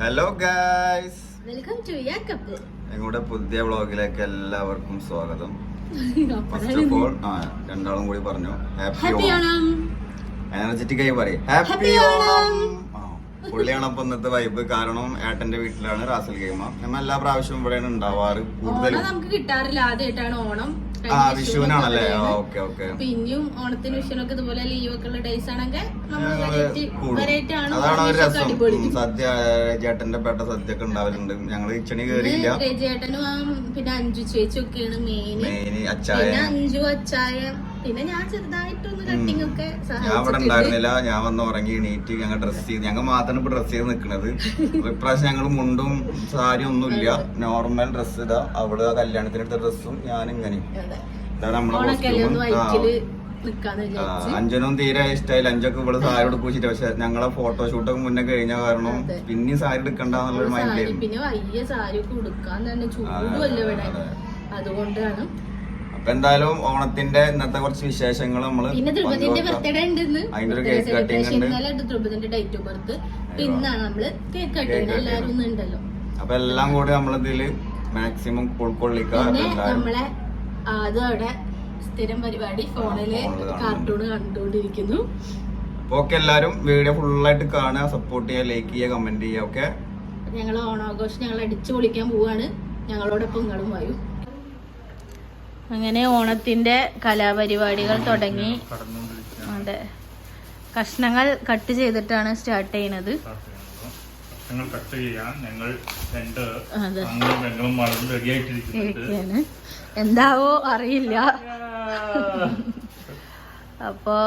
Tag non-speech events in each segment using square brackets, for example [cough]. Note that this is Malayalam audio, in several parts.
ഹലോ ഗായ്സ് വെൽക്കം ടു ഞങ്ങളുടെ പുതിയ വ്ളോഗിലേക്ക് എല്ലാവർക്കും സ്വാഗതം. ഫസ്റ്റ് ഓഫ് ഓൾ ആ രണ്ടാളും കൂടി പറഞ്ഞു ഹാപ്പി ഓണം. എനർജറ്റിക് ആയി പറയും. ഹാപ്പി ഓണം. പുള്ളിയാണ് അപ്പൊ ഇന്നത്തെ വൈബ് കാരണം ഏട്ടന്റെ വീട്ടിലാണ് റാസൽ ഗെയിമ. നമ്മ എല്ലാ പ്രാവശ്യവും ഇവിടെയാണ് ഉണ്ടാവാറ് കൂടുതലും. നമുക്ക് കിട്ടാറില്ല. ആദ്യമായിട്ടാണ് ഓണം. ആ വിഷുവിനാണല്ലേ? Okay okay. ഓണത്തിന് വിഷുവിനൊക്കെ ഇതുപോലെ ലീവ് ഒക്കെ ഉള്ള ഡേയ്സ് ആണെങ്കിൽ അതാണ് ഒരു രസം. സദ്യ ചേട്ടന്റെ പേട്ട സദ്യ ഒക്കെ ഉണ്ടാവലുണ്ട്. ഞങ്ങൾ കിച്ചണി കേറിയില്ല. ചേട്ടനും പിന്നെ അഞ്ചു ചേച്ചി ഒക്കെയാണ് മെയിൻ അച്ചായ അഞ്ചു അച്ചായ പിന്നെ ഞാൻ ചെറുതായിട്ടൊന്ന് കട്ടിങ് ഒക്കെ ഞാൻ അവിടെ ഉണ്ടായിരുന്നില്ല. ഞാൻ വന്ന് ഉറങ്ങി എണീറ്റ് ഞങ്ങൾ ഡ്രസ് ചെയ്ത് ഞങ്ങൾ മാത്രമാണ് ഇപ്പൊ ഡ്രസ് ചെയ്ത് നിൽക്കുന്നത് ഇപ്രാവശ്യം ഞങ്ങൾ മുണ്ടും സാരി ഒന്നുമില്ല നോർമൽ ഡ്രസ് ഇതാ. അവിടെ കല്യാണത്തിന് എടുത്ത ഡ്രസ്സും ഞാൻ ഇങ്ങനെ. അഞ്ജനും തീരെ ഇഷ്ടമായില്ല അഞ്ചൊക്കെ ഇവിടെ സാരി എടുപ്പിച്ചിട്ട് പക്ഷെ ഞങ്ങളെ ഫോട്ടോഷൂട്ടൊക്കെ മുന്നേ കഴിഞ്ഞ കാരണം പിന്നെ സാരി എടുക്കണ്ടെന്നുള്ളൊരു മൈൻഡ് മൈൻഡിലായിരുന്നു പിന്നെ വലിയ സാരി ഒക്കെ ഉടുക്കാൻ തന്നെ ഇവിടെ. അതുകൊണ്ടാണ് അപ്പൊ എന്തായാലും ഓണത്തിന്റെ ഇന്നത്തെ കുറച്ച് വിശേഷങ്ങൾ നമ്മൾ പിന്നെ ധ്രുപതിന്റെ ബർത്ത്ഡേ ഉണ്ട് അതിന്റെ ഒരു കേക്ക് കട്ടിംഗ് ഉണ്ട്. ഇന്നലെ ധ്രുപതിന്റെ ഡേറ്റ് ഓഫ് ബർത്ത് ഇന്നാണ് നമ്മൾ കേക്ക് കട്ടിങ് cutting. എല്ലാരും ഉണ്ടല്ലോ. അപ്പൊ എല്ലാം കൂടി നമ്മളിതിൽ മാക്സിമം ഉൾക്കൊള്ളിക്കുക നമ്മളെ സ്ഥിരം പരിപാടി ഫോണിൽ കാർട്ടൂൺ കണ്ടുകൊണ്ടിരിക്കുന്നു. അപ്പൊ ഒക്കെ എല്ലാരും വീഡിയോ ഫുള്ളായിട്ട് കാണുക സപ്പോർട്ട് ചെയ്യുക ലൈക്ക് ചെയ്യുക കമന്റ് ചെയ്യുക ഓക്കെ ഞങ്ങൾ ഓണാഘോഷം ഞങ്ങൾ അടിച്ചു പൊളിക്കാൻ പോവാണ്. ഞങ്ങളോടൊപ്പം നിങ്ങളും വായു അങ്ങനെ ഓണത്തിന്റെ കലാപരിപാടികൾ തുടങ്ങി. അതെ. കഷ്ണങ്ങൾ കട്ട് ചെയ്തിട്ടാണ് സ്റ്റാർട്ട് ചെയ്യുന്നത്. കട്ട് ചെയ്യാൻ ഞങ്ങൾ രണ്ട് വളരെ എന്താവോ അറിയില്ല. അപ്പോൾ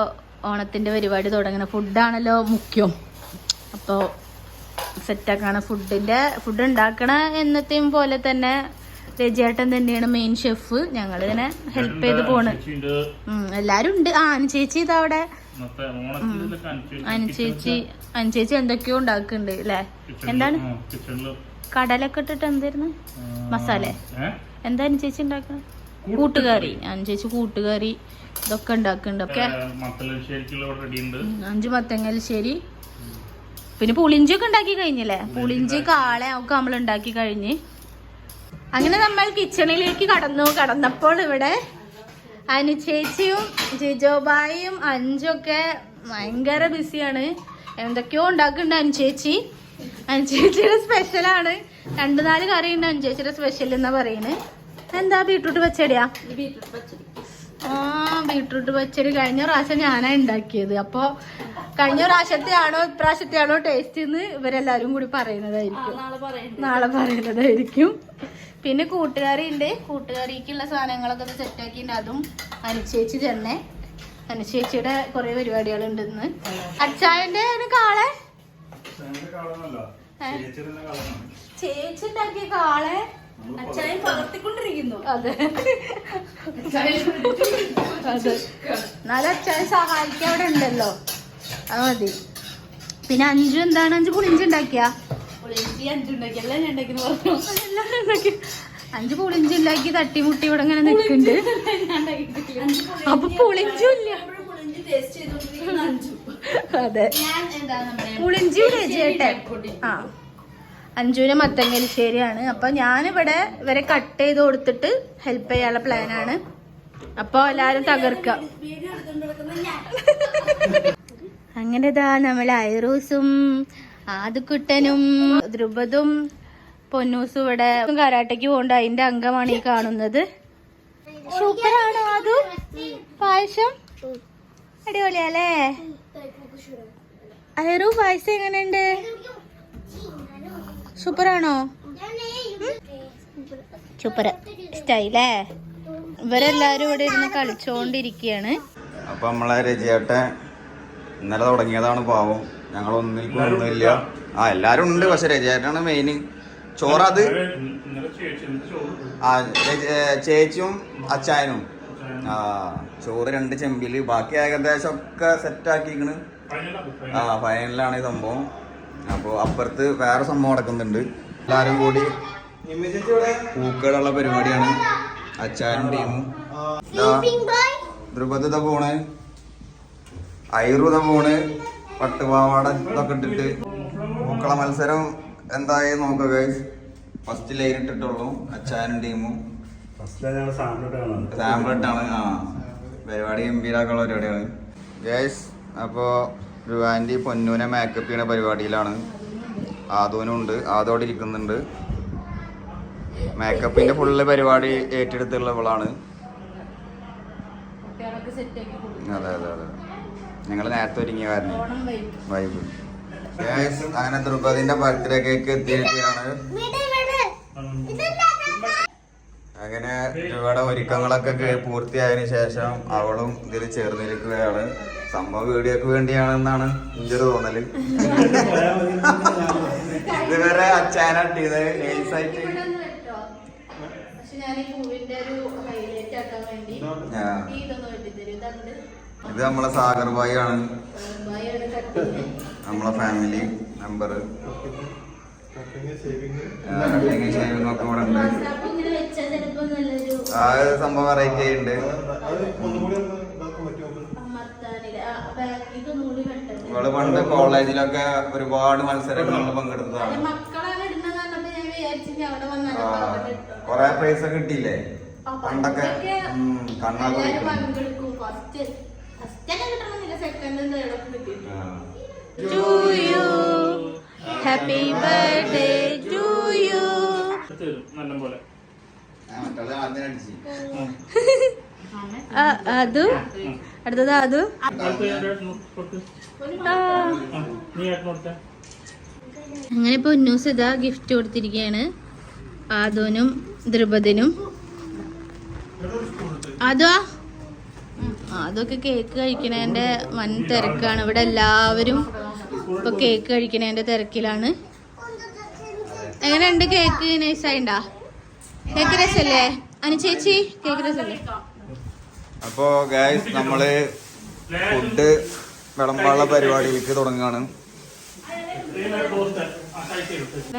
ഓണത്തിന്റെ പരിപാടി തുടങ്ങണ ഫുഡാണല്ലോ മുഖ്യം. അപ്പോൾ സെറ്റാക്കാണ് ഫുഡിന്റെ ഫുഡ് ഉണ്ടാക്കണ എന്നത്തെയും പോലെ തന്നെ രജിയേട്ടൻ തന്നെയാണ് മെയിൻ ഷെഫ് ഞങ്ങൾ ഇങ്ങനെ ഹെൽപ്പ് ചെയ്ത് പോണ്. എല്ലാരും ഉണ്ട്. ആ അനുചേച്ചി ഓണത്തിലൊക്കെ അനുസരിച്ച് അനുചേച്ചി അനുചേച്ചി എന്തൊക്കെയോ ഉണ്ടാക്കുന്നുണ്ട് അല്ലേ? എന്താണ്? കടലൊക്കെ ഇട്ടിട്ട് എന്തായിരുന്നു? മസാല? എന്താ അനുചേച്ചി ഉണ്ടാക്കുന്നത് കൂട്ടുകറി. അനുചേച്ചി കൂട്ടുകറി ഇതൊക്കെ ഉണ്ടാക്കുന്നുണ്ട്. ഒക്കെ? അഞ്ചു മത്തങ്ങലശ്ശേരി അഞ്ച് മത്തങ്ങൽശ്ശേരി പിന്നെ പുളിഞ്ചി ഒക്കെ ഉണ്ടാക്കി കഴിഞ്ഞില്ലേ? പുളിഞ്ചി കാളെ ഒക്കെ നമ്മൾ ഉണ്ടാക്കി കഴിഞ്ഞ്. അങ്ങനെ നമ്മൾ കിച്ചണിലേക്ക് കടന്നു. കടന്നപ്പോൾ ഇവിടെ അനുചേച്ചിയും ജിജോബായും അഞ്ചൊക്കെ ഭയങ്കര ബിസിയാണ്. എന്തൊക്കെയോ ഉണ്ടാക്കുന്നുണ്ട് അനുചേച്ചി അനുചേച്ചിയുടെ സ്പെഷ്യലാണ് രണ്ടു നാല് കറി ഉണ്ട് അനുചേച്ചിയുടെ സ്പെഷ്യൽ എന്നാ പറയുന്നത് എന്താ ബീട്രൂട്ട് പച്ചടിയാ? ആ ബീട്രൂട്ട് പച്ചടി കഴിഞ്ഞ പ്രാവശ്യം ഞാനാ ഉണ്ടാക്കിയത്. അപ്പൊ കഴിഞ്ഞ പ്രാവശ്യത്തെ ആണോ ഇപ്രാവശ്യത്തെ ആണോ ടേസ്റ്റ് എന്ന് ഇവരെല്ലാരും കൂടി പറയുന്നതായിരിക്കും. നാളെ പറയുന്നതായിരിക്കും. പിന്നെ കൂട്ടുകാരി ഉണ്ട് കൂട്ടുകാരിക്കുള്ള സാധനങ്ങളൊക്കെ സെറ്റ് ആക്കിയിട്ടുണ്ട്. അതും അനുശേച്ചി തന്നെ. അനുശേച്ചിയുടെ കുറെ പരിപാടികളുണ്ട് ഇന്ന്. അച്ചായന്റെ കാളെ? ചേച്ചിണ്ടാക്കിയ ചേച്ചി ഉണ്ടാക്കിയ കാളെ അച്ചായൻ പകർത്തിക്കൊണ്ടിരിക്കുന്നു അതെ. അതെ. എന്നാലും അച്ചായൻ സഹായിക്കാൻ അവിടെ ഉണ്ടല്ലോ. അത് മതി. പിന്നെ അഞ്ചു എന്താണ്? അഞ്ചു പുളിഞ്ചി ഉണ്ടാക്കിയ അഞ്ചു പുളിഞ്ചി ഉണ്ടാക്കി തട്ടിമുട്ടി ഇവിടെ ഇങ്ങനെ നിൽക്കുന്നുണ്ട്. അപ്പൊ പുളിഞ്ചും ഇല്ല. അതെ. പുളിഞ്ചി ചേട്ടെ ആ. അഞ്ജുവിന് മത്തങ്ങലിശ്ശേരിയാണ്. അപ്പൊ ഞാനിവിടെ ഇവരെ കട്ട് ചെയ്ത് കൊടുത്തിട്ട് ഹെൽപ്പ് ചെയ്യാനുള്ള പ്ലാനാണ് അപ്പൊ എല്ലാരും തകർക്ക. അങ്ങനെ ഇതാ നമ്മൾ ഐറൂസും ആദുക്കുട്ടനും ധ്രുപതും പൊന്നൂസും ഇവിടെ കരാട്ടയ്ക്ക് പോകണ്ട. അതിന്റെ അംഗമാണ് ഈ കാണുന്നത്. സൂപ്പറാണോ ആദു. പായസം? അടിപൊളിയല്ലേ? അയറു പായസം എങ്ങനെയുണ്ട്? സൂപ്പറാണോ? സൂപ്പർ. സ്റ്റൈലേ ഇവരെല്ലാരും ഇവിടെ ഇരുന്ന് കളിച്ചോണ്ടിരിക്കുകയാണ് അപ്പൊ നമ്മളെ രചിയാട്ടെ ഇന്നലെ തുടങ്ങിയതാണ് പാവം. ഞങ്ങൾ ഒന്നിൽ ഒന്നുമില്ല ആ എല്ലാരും ഉണ്ട് പക്ഷെ രജിയേട്ടനാണ് മെയിൻ ചോറ് അത് ഇന്നലെ ഇന്നലെ ചേച്ചി ആ ചേച്ചിയും അച്ചായനും. ആ ചോറ് രണ്ട് ചെമ്പിൽ. ബാക്കി ഏകദേശം ഒക്കെ സെറ്റ് ആക്കിക്കണ് ആ ഫൈനലാണ് ഈ സംഭവം. അപ്പൊ അപ്പുറത്ത് വേറെ സംഭവം നടക്കുന്നുണ്ട്. എല്ലാരും കൂടി പൂക്കളുള്ള പരിപാടിയാണ്. അച്ചാരും ടീമും. ധ്രുപദ പോണ്. ഐറുത പോണ്. പട്ടുപാവാട ഇതൊക്കെ ഇട്ടിട്ട് പൂക്കള മത്സരം എന്തായി നോക്കുക ഫസ്റ്റ് ലൈൻ ഇട്ടിട്ടുള്ളൂ അച്ചാനും ടീമും. കാണുന്നത് സാമ്പിളിട്ടാണ് ആ. പരിപാടി ഗംഭീരാക്കുള്ള പരിപാടിയാണ്. ഗൈസ് അപ്പോൾ രുവാന്റി പൊന്നൂനെ മേക്കപ്പ് ചെയ്യുന്ന പരിപാടിയിലാണ്. ആദൂനും ഉണ്ട് ആദോടെ ഇരിക്കുന്നുണ്ട്. മേക്കപ്പിന്റെ ഫുള്ള് പരിപാടി ഏറ്റെടുത്തുള്ള ഏറ്റെടുത്തുള്ളവളാണ് അതെ അതെ അതെ. ഞങ്ങൾ നേരത്തെ ഒരുങ്ങിയ കാരണം. വൈബ്. അങ്ങനെ ദ്രുപതിന്റെ ബർത്ത്ഡേ കേക്ക് എത്തിയിരിക്കുകയാണ്. അങ്ങനെ ഇവിടെ ഒരുക്കങ്ങളൊക്കെ പൂർത്തിയായതിനു ശേഷം അവളും ഇതിൽ ചേർന്നിരിക്കുകയാണ്. സംഭവം വീഡിയോക്ക് വേണ്ടിയാണെന്നാണ് എന്റെ ഒരു തോന്നൽ. ഇതുവരെ അച്ചാനട്ടിയത് നൈസായിട്ട് ആ. ഇത് നമ്മളെ സാഗർ ഭായി ആണ് നമ്മളെ ഫാമിലി മെമ്പർ ആ ഒരു സംഭവം വെറൈറ്റി ഉണ്ട് ഇവൾ പണ്ട് കോളേജിലൊക്കെ ഒരുപാട് മത്സരങ്ങളിൽ പങ്കെടുത്തതാണ്. കൊറേ പ്രൈസ് ഒക്കെ കിട്ടിയില്ലേ? പണ്ടൊക്കെ പണ്ടൊക്കെ to you. Happy birthday to you. അതു? അടുത്തത് അതു? അങ്ങനെ ഇപ്പൊ ഉന്നൂസ് ഇതാ ഗിഫ്റ്റ് കൊടുത്തിരിക്കുകയാണ് ആദോനും ദ്രുപദിനും. അതോ. അതൊക്കെ കേക്ക് കഴിക്കുന്നതിന്റെ വൻ തിരക്കാണ്. ഇവിടെ എല്ലാവരും ഇപ്പൊ കേക്ക് കഴിക്കുന്നതിന്റെ തിരക്കിലാണ്. എങ്ങനെയുണ്ട് കേക്ക് നൈസായിണ്ടാ കേക്ക് രസല്ലേ? അനു ചേച്ചി കേക്ക് രസല്ലേ? അപ്പോ ഗായ്സ് നമ്മൾ ഫുഡ് വിളമ്പാനുള്ള പരിപാടിയിലേക്ക് തുടങ്ങുകയാണ്.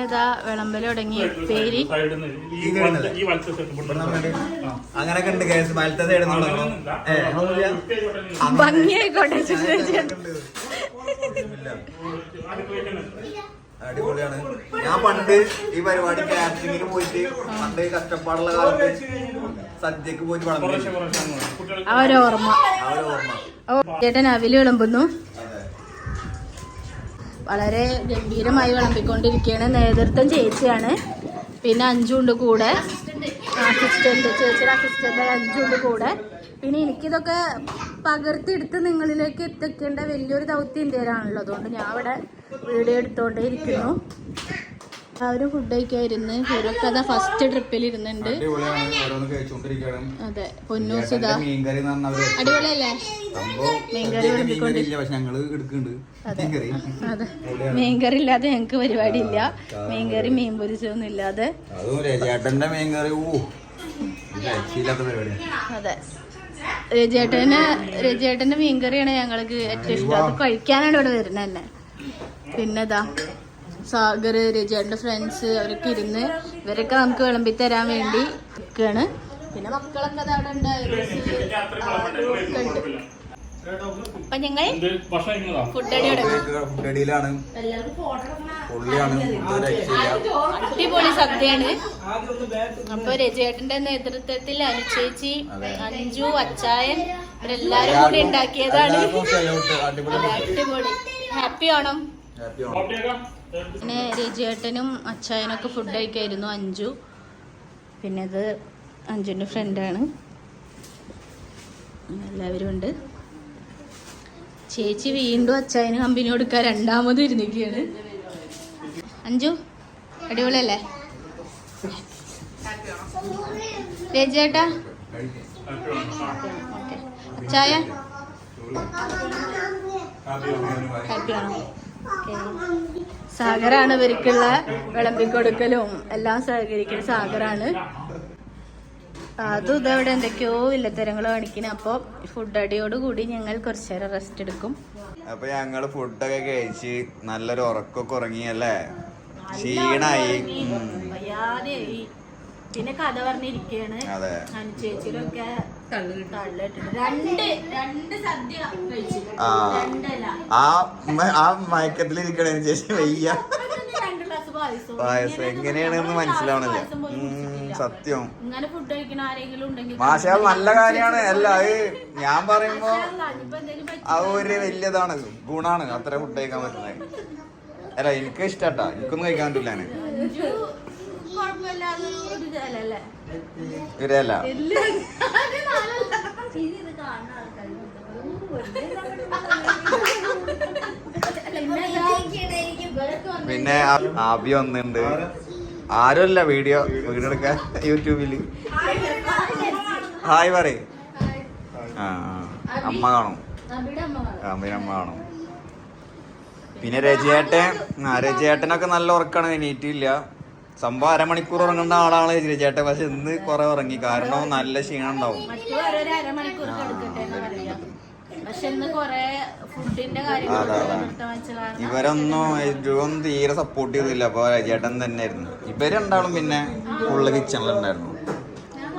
ഇതാ വിളമ്പൽ തുടങ്ങി പേര്. വലത്തെ- സൈഡ് ഭംഗിയായിക്കോട്ടെ അടിപൊളിയാണ്. ഞാൻ പണ്ട് ഈ പരിപാടി കാറ്ററിംഗിന് പോയിട്ട് പണ്ട് കഷ്ടപ്പാടുള്ള കാലത്ത് സദ്യക്ക് പോയിട്ട് വളർന്നു ആ ഒരു ഓർമ്മ. ഓർമ്മ. ഓ ചേട്ടൻ അവിൽ വിളമ്പുന്നു. വളരെ ഗംഭീരമായി വിളമ്പിക്കൊണ്ടിരിക്കുകയാണ് നേതൃത്വം ചേച്ചിയാണ്. പിന്നെ അഞ്ചുണ്ട് കൂടെ. അസിസ്റ്റന്റ് ചേച്ചിയുടെ അസിസ്റ്റന്റ് അഞ്ചുണ്ട് കൂടെ. പിന്നെ എനിക്കിതൊക്കെ പകർത്തിയെടുത്ത് നിങ്ങളിലേക്ക് എത്തിക്കേണ്ട വലിയൊരു ദൗത്യം ഇന്ത്യയിലാണല്ലോ അതുകൊണ്ട് ഞാൻ അവിടെ വീഡിയോ എടുത്തുകൊണ്ടേ ഇരിക്കുന്നു അവർ ഫുഡ് കഴിക്കാതിരുന്ന് ഇവരൊക്കെ അതാ ഫസ്റ്റ് ട്രിപ്പിൽ ഇരുന്നുണ്ട് അതെ. പൊന്നൂസ് അടിപൊളിയല്ലേ? മീൻകറി ഇല്ലാതെ ഞങ്ങക്ക് പരിപാടി ഇല്ല മീൻകറി മീൻ പൊരിച്ചൊന്നും ഇല്ലാതെ. അതും രജേട്ടന് രജേട്ടന്റെ മീൻകറിയാണ് ഞങ്ങൾക്ക് ഏറ്റവും ഇഷ്ടം. അത് കഴിക്കാനാണ് ഇവിടെ വരുന്നത് തന്നെ. പിന്നെ ഇതാ സാഗർ രജേട്ടന്റെ ഫ്രണ്ട്സ് അവരൊക്കെ ഇരുന്ന് ഇവരൊക്കെ നമുക്ക് വിളമ്പി തരാൻ വേണ്ടി നിൽക്കുകയാണ് പിന്നെ മക്കളൊക്കെ അവിടെ ഉണ്ട്. അപ്പൊ ഞങ്ങൾ എന്ത്? ഭക്ഷണം കഴിക്കുന്നതാ? ഫുഡ് അടി തുടങ്ങി ഫുഡ് അടിയിലാണ്. പുള്ളിയാണ്. ഇത് അടിപൊളി സദ്യയാണ്. അപ്പൊ രജേട്ടന്റെ നേതൃത്വത്തിൽ അനുചേച്ചി അഞ്ചു അച്ചായൻ ഇവരെല്ലാരും കൂടി ഉണ്ടാക്കിയതാണ്. അടിപൊളി ഹാപ്പി ഓണം ഹാപ്പി ആണ് കോപ്പിയേക്കാം പിന്നെ രജിയേട്ടനും അച്ചായനൊക്കെ ഫുഡ് കഴിക്കായിരുന്നു അഞ്ചു പിന്നെ ഇത് അഞ്ചുന്റെ ഫ്രണ്ടാണ് എല്ലാവരും ഉണ്ട്. ചേച്ചി വീണ്ടും അച്ചായന് കമ്പനി കൊടുക്കാൻ രണ്ടാമത് ഇരുന്നിരിക്കുകയാണ്. അഞ്ചു അടിപൊളിയല്ലേ? രജിയേട്ടാ? ഓക്കെ. അച്ചായ? ഹാപ്പിയാണോ ഓക്കെ സാഗറാണ് ഇവർക്കുള്ള വിളമ്പിക്കൊടുക്കലും എല്ലാം സഹകരിക്കുന്ന സാഗറാണ് അതും ഇതവിടെ എന്തൊക്കെയോ ഇല്ലത്തരങ്ങൾ കാണിക്കുന്നത് അപ്പോൾ ഫുഡ് അടിയോട് കൂടി ഞങ്ങൾ കുറച്ചു നേരം റെസ്റ്റ് എടുക്കും. അപ്പൊ ഞങ്ങൾ ഫുഡൊക്കെ കഴിച്ച് നല്ലൊരു ഉറക്കൊക്കെ ഉറങ്ങിയല്ലേ ക്ഷീണായി. ഉം. വയ്യാതെയായി. പിന്നെ കഥ പറഞ്ഞിരിക്കുകയാണ് അനുചേച്ചിയിലൊക്കെ ആ. രണ്ടല്ല. ആ മ- ആ മയക്കത്തിൽ ഇരിക്കണേ ശേഷം വയ്യ. പായസം എങ്ങനെയാണെന്ന് മനസ്സിലാവണില്ല. സത്യം. ഇങ്ങനെ ഫുഡ് കഴിക്കുന്ന ആരെങ്കിലും ഉണ്ടെങ്കിൽ മാഷാ നല്ല കാര്യമാണ്. അല്ല അത് ഞാൻ പറയുമ്പോ അത് ഒരു വലിയതാണ്. ഗുണാണ് അത്ര ഫുഡ് കഴിക്കാൻ പറ്റുന്നത്. അല്ല എനിക്ക് ഇഷ്ടാട്ടാ. എനിക്കൊന്നും കഴിക്കാൻ പറ്റില്ല ഇവരല്ല പിന്നെ ആബി വന്നിട്ടുണ്ട് ആരുമല്ല വീഡിയോ വീഡിയോ എടുക്കാൻ യൂട്യൂബിൽ ഹായ് ആ. അമ്മ കാണും. നബിയുടെ അമ്മ കാണും. പിന്നെ രജയേട്ടൻ രജയേട്ടനൊക്കെ നല്ല ഉറക്കാണ് എണീറ്റില്ല. സംഭവം അരമണിക്കൂർ ഉറങ്ങേണ്ട ആളാണ് ചേട്ടൻ. പക്ഷെ ഇന്ന് കുറെ ഉറങ്ങി. കാരണം നല്ല ക്ഷീണം ഉണ്ടാവും. ഇവരൊന്നും ഇവരൊന്നും തീരെ സപ്പോർട്ട് ചെയ്തില്ല. അപ്പൊ തന്നെ തന്നെയായിരുന്നു. ഇവർ രണ്ടാളും പിന്നെ ഫുള്ള് കിച്ചണിലുണ്ടായിരുന്നു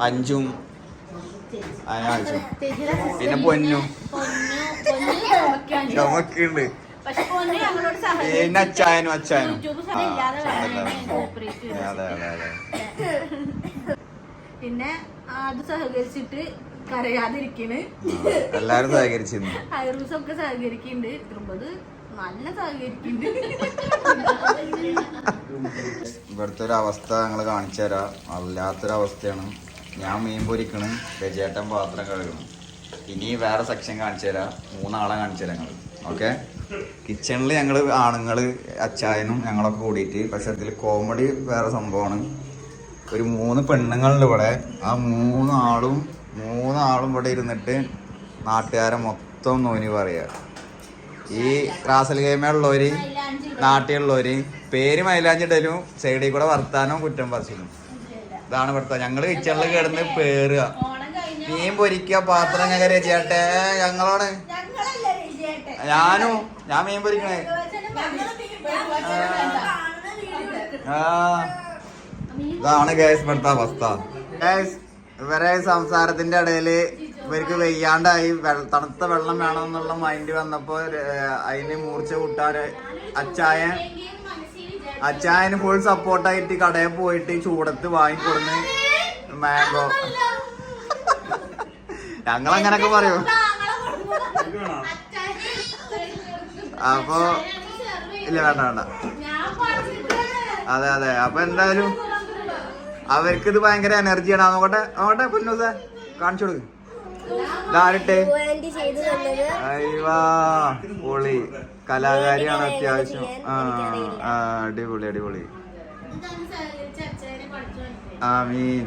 അഞ്ചും പിന്നെ പൊന്നും. ചുമക്കുണ്ട് പൊന്നു അച്ചായനും അച്ചായനും. ആ, അതെ, അതെ അതെ. പിന്നെ അത് സഹകരിച്ചിട്ട് കരയാതിരിക്കണ്. എല്ലാരും സഹകരിച്ചിരുന്നു. ഐറൂസ് ഒക്കെ സഹകരിക്കുന്നുണ്ട് ത്രിപത് നല്ല സഹകരിക്കുന്നുണ്ട് ഇവിടുത്തെ ഒരു അവസ്ഥ ഞങ്ങൾ കാണിച്ചു തരാം. വല്ലാത്തൊരവസ്ഥയാണ്. ഞാൻ മീൻ പൊരിക്കണ് രജേട്ടൻ പാത്രം കഴുകണം ഇനി വേറെ സെക്ഷൻ കാണിച്ചു തരാം. മൂന്നാളെ കാണിച്ചു തരാം ഞങ്ങൾ ഓക്കെ കിച്ചണിൽ ഞങ്ങൾ ആണുങ്ങൾ അച്ചായനും ഞങ്ങളൊക്കെ കൂടിയിട്ട് പക്ഷെ അതിൽ കോമഡി വേറെ സംഭവമാണ്. ഒരു മൂന്ന് പെണ്ണുങ്ങളുണ്ട് ഇവിടെ. ആ മൂന്നാളും മൂന്നാളും ഇവിടെ ഇരുന്നിട്ട് നാട്ടുകാരെ മൊത്തം നോനി പറയുക ഈ റാസൽ ഗെയിമുള്ളവര് നാട്ടിലുള്ളവര് പേര് മൈലാഞ്ചിടലും സൈഡിൽ കൂടെ വർത്താനവും കുറ്റം പറച്ചിലും. ഇതാണ് ഇവിടുത്തെ ഞങ്ങൾ കിച്ചണിൽ കിടന്ന് പേറുക. മീൻ പൊരിക്കുക പാത്രം കയറി രചിയാട്ടെ ഞങ്ങളാണ്. ഞാനും ഞാൻ മീൻ പൊരിക്കണേ. ആ. ഇതാണ് ഗേസ് ഇവിടുത്തെ അവസ്ഥ. ഗേസ് ഇവരെ സംസാരത്തിന്റെ ഇടയിൽ ഇവർക്ക് വെയ്യാണ്ടായി. തണുത്ത വെള്ളം വേണമെന്നുള്ള മൈൻഡ് വന്നപ്പോ അതിന് മൂർച്ച കൂട്ടാൻ അച്ചായൻ അച്ചായന് ഫുൾ സപ്പോർട്ടായിട്ട് കടയിൽ പോയിട്ട് ചൂടത്ത് വാങ്ങിക്കൊടുന്ന് മാംഗോ [laughs] ഞങ്ങൾ അങ്ങനൊക്കെ പറയും അപ്പൊ ഇല്ല വേണ്ട വേണ്ട. അതെ അതെ. അപ്പൊ എന്തായാലും അവർക്ക് ഇത് ഭയങ്കര എനർജിയാണ്. നോക്കട്ടെ നോക്കട്ടെ പൊന്നൂസ. കാണിച്ചു കൊടുക്ക്. ഇതാരട്ടെ പൊളി. കലാകാരിയാണ് അത്യാവശ്യം. ആ ആ അടിപൊളി ആ ആമീൻ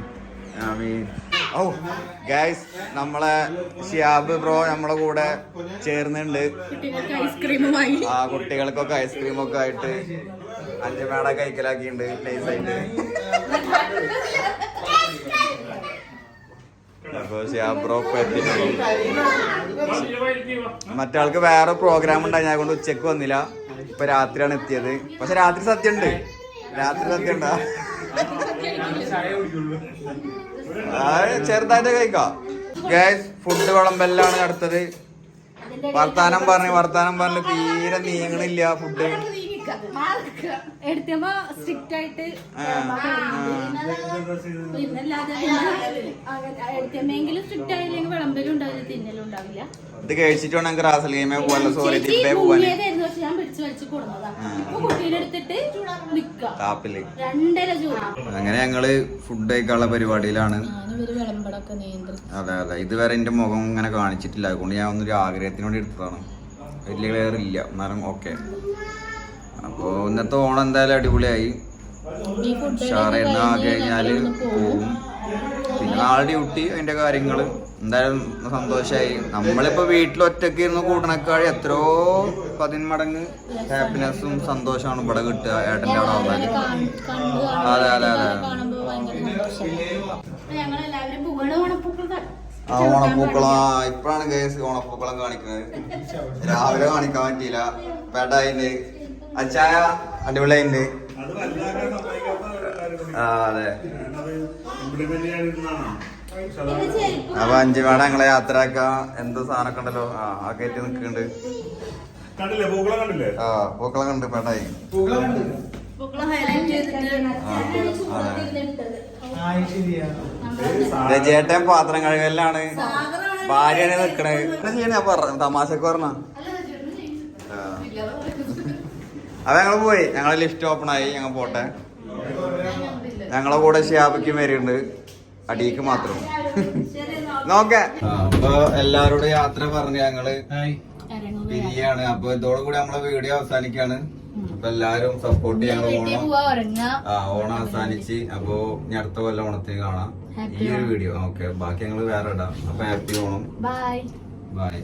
ആമീൻ. ഓ ഗൈസ് നമ്മളെ ഷിയാബ് ബ്രോ നമ്മളെ കൂടെ ചേർന്നുണ്ട്. ആ കുട്ടികൾക്കൊക്കെ ഐസ്ക്രീം ഒക്കെ ആയിട്ട് അഞ്ചുമേട കൈക്കലാക്കിണ്ട് കൈക്കലാക്കിയിട്ടുണ്ട് അപ്പൊ ഷിയാബ് ബ്രോ മറ്റാൾക്ക് വേറെ പ്രോഗ്രാം ഉണ്ടായി ഞാൻ കൊണ്ട് ഉച്ചയ്ക്ക് വന്നില്ല. ഇപ്പൊ രാത്രിയാണ് എത്തിയത്. പക്ഷെ രാത്രി സത്യം ഉണ്ട് രാത്രി സത്യം ഉണ്ടാ ചെറുതായിട്ട് കഴിക്കാം. ഗൈസ് ഫുഡ് വിളമ്പെല്ലാണ് അടുത്തത് വർത്താനം പറഞ്ഞു വർത്താനം പറഞ്ഞു തീരെ നീങ്ങണില്ല ഫുഡ് എടുത്തപ്പോ സ്ട്രിക്റ്റ് ആയിട്ട് ആ, ആ. പിന്നല്ലാതെ എടുത്തമെങ്കിലും സ്ട്രിക്റ്റ് ആയില്ലെങ്കിൽ വിളമ്പലും ഉണ്ടാവില്ല തിന്നലും ഉണ്ടാവില്ല. ഇത് കഴിച്ചിട്ട് വേണം റാസൽ ഗെയിമേ പോകാൻ സോറി തിപ്പേ പോകാൻ ഞാൻ പിടിച്ചു വലിച്ചു കൊടുന്നതാണ് ഇപ്പൊ കുട്ടീനെ എടുത്തിട്ട് നിക്ക. കാപ്പിൽ. രണ്ടര ചൂട് അങ്ങനെ ഞങ്ങൾ ഫുഡ് കഴിക്കാനുള്ള പരിപാടിയിലാണ്. അതെ അതെ. ഇതുവരെ എന്റെ മുഖം ഇങ്ങനെ കാണിച്ചിട്ടില്ല. അതുകൊണ്ട് ഞാൻ ഒന്നൊരു ആഗ്രഹത്തിനോട് വേണ്ടി എടുത്തതാണ്. വലിയ ക്ലിയർ ഇല്ല. എന്നാലും ഓക്കെ അപ്പോ ഇന്നത്തെ ഓണം എന്തായാലും അടിപൊളിയായി. ഉഷാറായിരുന്ന കഴിഞ്ഞാൽ പോവും. പിന്നെ നാളെ ഡ്യൂട്ടി അതിന്റെ കാര്യങ്ങൾ. എന്തായാലും സന്തോഷമായി നമ്മളിപ്പോ വീട്ടിൽ ഒറ്റയ്ക്ക് ഇരുന്ന് കൂട്ടണക്കാഴി എത്രയോ പതിന്മടങ്ങ് ഹാപ്പിനെസ്സും സന്തോഷമാണ് ഇവിടെ കിട്ടുക. ഏട്ടന്റെ അവിടെ വന്നാൽ അതെ അതെ അതെ. ആ ഓണപ്പൂക്കളം ആ, ഇപ്പഴാണ് കേസ് ഓണപ്പൂക്കളം കാണിക്കുന്നത് രാവിലെ കാണിക്കാൻ പറ്റിയില്ല. പേട്ടായിണ്ട് അച്ചായ അടിപൊളിയുണ്ട് ആ അതെ. അപ്പൊ അഞ്ചുമേട ഞങ്ങളെ യാത്രയാക്കാൻ എന്തോ സാധനമൊക്കെ ഉണ്ടല്ലോ. ആ ആ കയറ്റി നിൽക്കുന്നുണ്ട്. കണ്ടില്ലേ? പൂക്കളം കണ്ടില്ലേ? ആ പൂക്കളം കണ്ട് പേട്ടായി ചേട്ടൻ പാത്രം കഴുകലാണ് ഭാര്യയാണ് നിക്കണേ എന്താ ചെയ്യണേ തമാശക്ക് പറഞ്ഞ. അപ്പൊ ഞങ്ങൾ പോയി. ഞങ്ങളെ ലിഫ്റ്റ് ഓപ്പൺ ആയി. ഞങ്ങൾ പോട്ടെ. ഞങ്ങളെ കൂടെ ഷിയാബിക്കും വരുന്നുണ്ട് അടിക്ക് മാത്രം. നോക്കെ. അപ്പൊ എല്ലാരോടും യാത്ര പറഞ്ഞ് ഞങ്ങൾ പിരിയാണ്. അപ്പൊ ഇതോടുകൂടി നമ്മളെ വീഡിയോ അവസാനിക്കാണ്. അപ്പൊ എല്ലാരും സപ്പോർട്ട് ചെയ്യാൻ ഓണം ആ ഓണം അവസാനിച്ച്. അപ്പൊ ഇനി അടുത്ത കൊല്ലം ഓണത്തിന് കാണാം. ഈ ഒരു വീഡിയോ. ഓക്കെ. ബാക്കി ഞങ്ങൾ വേറെ ഇടാം. അപ്പൊ ഹാപ്പി ഓണം. Bye bye